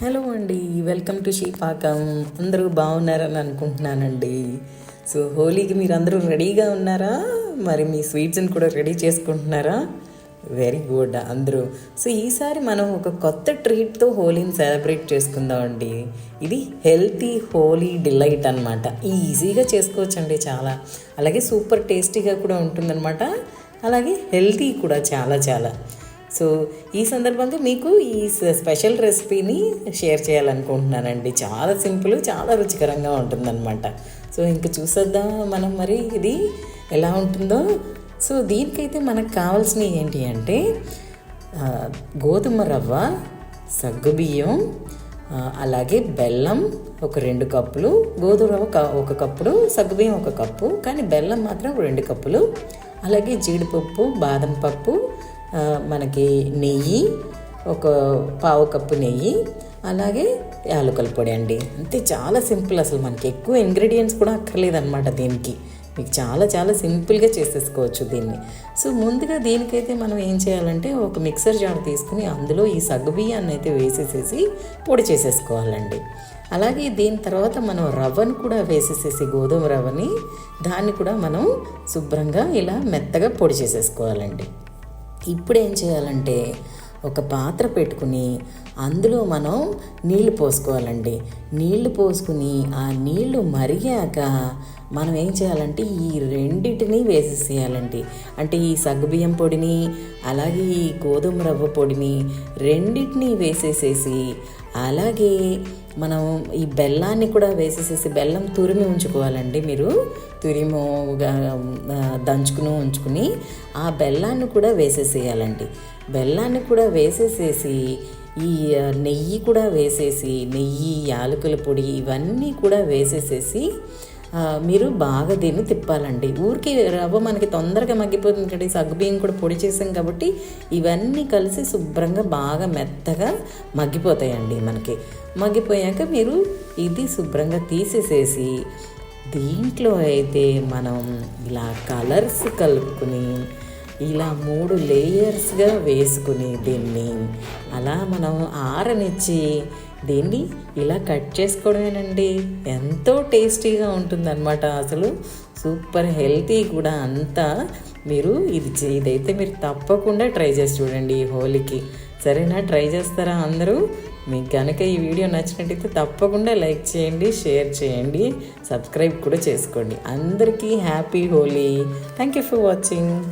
Hello అండి welcome to షీపాకం అందరూ బాగున్నారని అనుకుంటున్నానండి. సో హోలీకి మీరు అందరూ రెడీగా ఉన్నారా? మరి మీ స్వీట్స్ని కూడా రెడీ చేసుకుంటున్నారా? వెరీ గుడ్ అందరూ. సో ఈసారి మనం ఒక కొత్త ట్రీట్తో హోలీని సెలబ్రేట్ చేసుకుందామండి. ఇది హెల్తీ హోలీ డిలైట్ అనమాట ఈజీగా చేసుకోవచ్చండి చాలా. అలాగే సూపర్ టేస్టీగా కూడా ఉంటుందన్నమాట. అలాగే హెల్తీ కూడా చాలా చాలా. సో ఈ సందర్భంగా మీకు ఈ స్పెషల్ రెసిపీని షేర్ చేయాలనుకుంటున్నానండి. చాలా సింపుల్ చాలా రుచికరంగా ఉంటుందన్నమాట. సో ఇంక చూసేద్దాం మనం మరి ఇది ఎలా ఉంటుందో. సో దీనికైతే మనకు కావాల్సినవి ఏంటి అంటే గోధుమ రవ్వ సగ్గుబియ్యం అలాగే బెల్లం ఒక రెండు కప్పులు గోధుమ రవ్వ క- ఒక కప్పుడు సగ్గుబియ్యం ఒక కప్పు కానీ బెల్లం మాత్రం రెండు కప్పులు అలాగే జీడిపప్పు బాదం పప్పు మనకి నెయ్యి ఒక పావు కప్పు నెయ్యి అలాగే యాలకుల పొడి అండి. అంతే చాలా సింపుల్ అసలు మనకి. ఎక్కువ ఇంగ్రీడియంట్స్ కూడా అక్కర్లేదన్నమాట దీనికి. మీకు చాలా చాలా సింపుల్గా చేసేసుకోవచ్చు దీన్ని. సో ముందుగా దీనికైతే మనం ఏం చేయాలంటే ఒక మిక్సర్ జార్ తీసుకుని అందులో ఈ సగ్గుబియ్యాన్ని అయితే వేసేసేసి పొడి చేసేసుకోవాలండి. అలాగే దీని తర్వాత మనం రవ్వను కూడా వేసేసేసి గోధుమ రవ్వని దాన్ని కూడా మనం శుభ్రంగా ఇలా మెత్తగా పొడి చేసేసుకోవాలండి. ఇప్పుడు ఏం చేయాలంటే ఒక పాత్ర పెట్టుకుని అందులో మనం నీళ్ళు పోసుకోవాలండి. నీళ్ళు పోసుకుని ఆ నీళ్ళు మరిగాక మనం ఏం చేయాలంటే ఈ రెండింటిని వేసేసేయాలండి అంటే ఈ సగ్గుబియ్యం పొడిని అలాగే ఈ గోధుమ రవ్వ పొడిని రెండింటినీ వేసేసేసి అలాగే మనం ఈ బెల్లాన్ని కూడా వేసేసేసి బెల్లం తురిమి ఉంచుకోవాలండి మీరు. తురిముగా దంచుకుని ఉంచుకుని ఆ బెల్లాన్ని కూడా వేసేసేయాలండి బెల్లాన్ని కూడా వేసేసేసి ఈ నెయ్యి కూడా వేసేసి నెయ్యి యాలకుల పొడి ఇవన్నీ కూడా వేసేసేసి మీరు బాగా దీన్ని తిప్పాలండి. ఊరికి రవ్వ మనకి తొందరగా మగ్గిపోతుంది కదా సగ్గుబియ్యం కూడా పొడి చేసాం కాబట్టి ఇవన్నీ కలిసి శుభ్రంగా బాగా మెత్తగా మగ్గిపోతాయండి మనకి. మగ్గిపోయాక మీరు ఇది శుభ్రంగా తీసేసేసి దీంట్లో అయితే మనం ఇలా కలర్స్ కలుపుకుని ఇలా మూడు లేయర్స్గా వేసుకుని దీన్ని అలా మనం ఆరనిచ్చి దీన్ని ఇలా కట్ చేసుకోవడమేనండి. ఎంతో టేస్టీగా ఉంటుందన్నమాట అసలు. సూపర్ హెల్తీ కూడా అంతా మీరు ఇది ఇదైతే మీరు తప్పకుండా ట్రై చేసి చూడండి ఈ హోలీకి. సరేనా? ట్రై చేస్తారా అందరూ? మీకు కనుక ఈ వీడియో నచ్చినట్టయితే తప్పకుండా లైక్ చేయండి షేర్ చేయండి సబ్స్క్రైబ్ కూడా చేసుకోండి. అందరికీ happy Holi. Thank you for watching.